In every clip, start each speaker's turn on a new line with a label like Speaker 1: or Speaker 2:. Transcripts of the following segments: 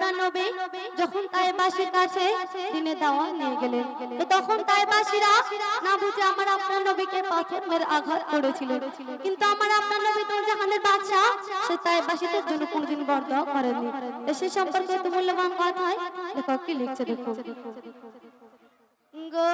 Speaker 1: আপনার নবী, যখন তাইবাসীর কাছে দিনে নিয়ে গেলেন, তো তখন তাইবাসীরা না বুঝে আমার আপনার নবীকে আঘাত করেছিল। কিন্তু আমার আপনার নবী তো জাহানের বাদশা সে তাইবাসীদের জন্য কোনদিন বর্দ করেনি। সে সম্পর্কে তো মূল্যবান কথায় দেখো কি লিখছে দেখো। গো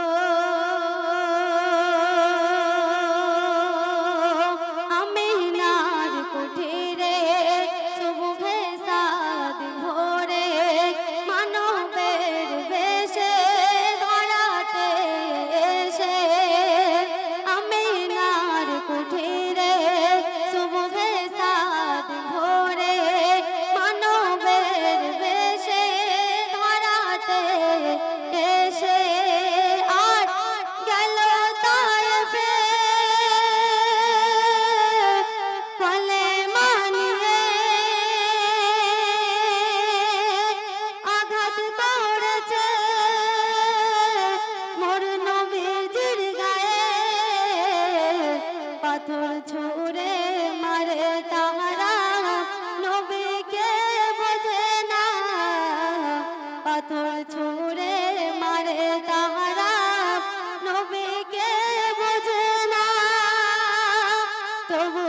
Speaker 1: Come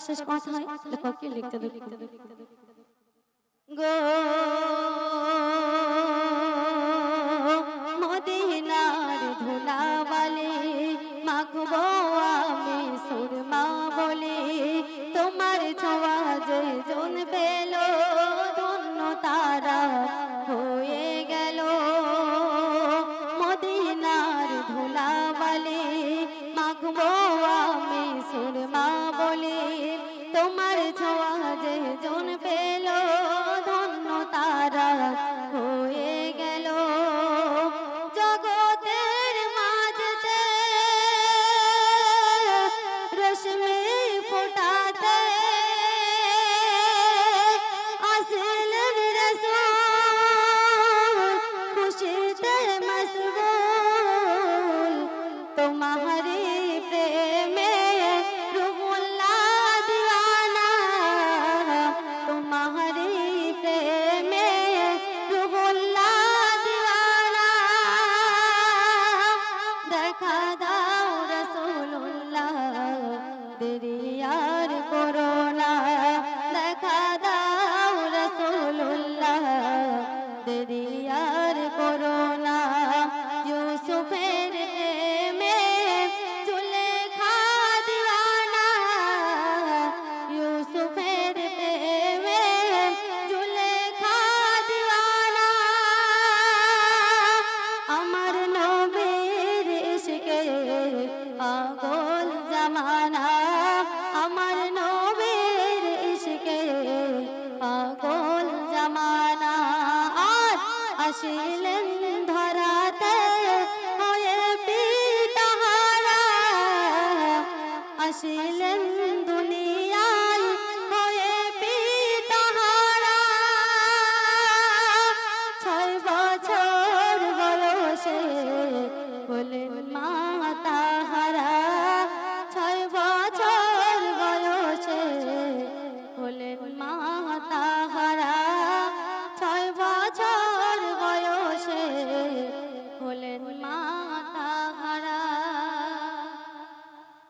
Speaker 1: শেষ কথা হয় লেখককে লিখতে দেখো গো बरस में আসলেন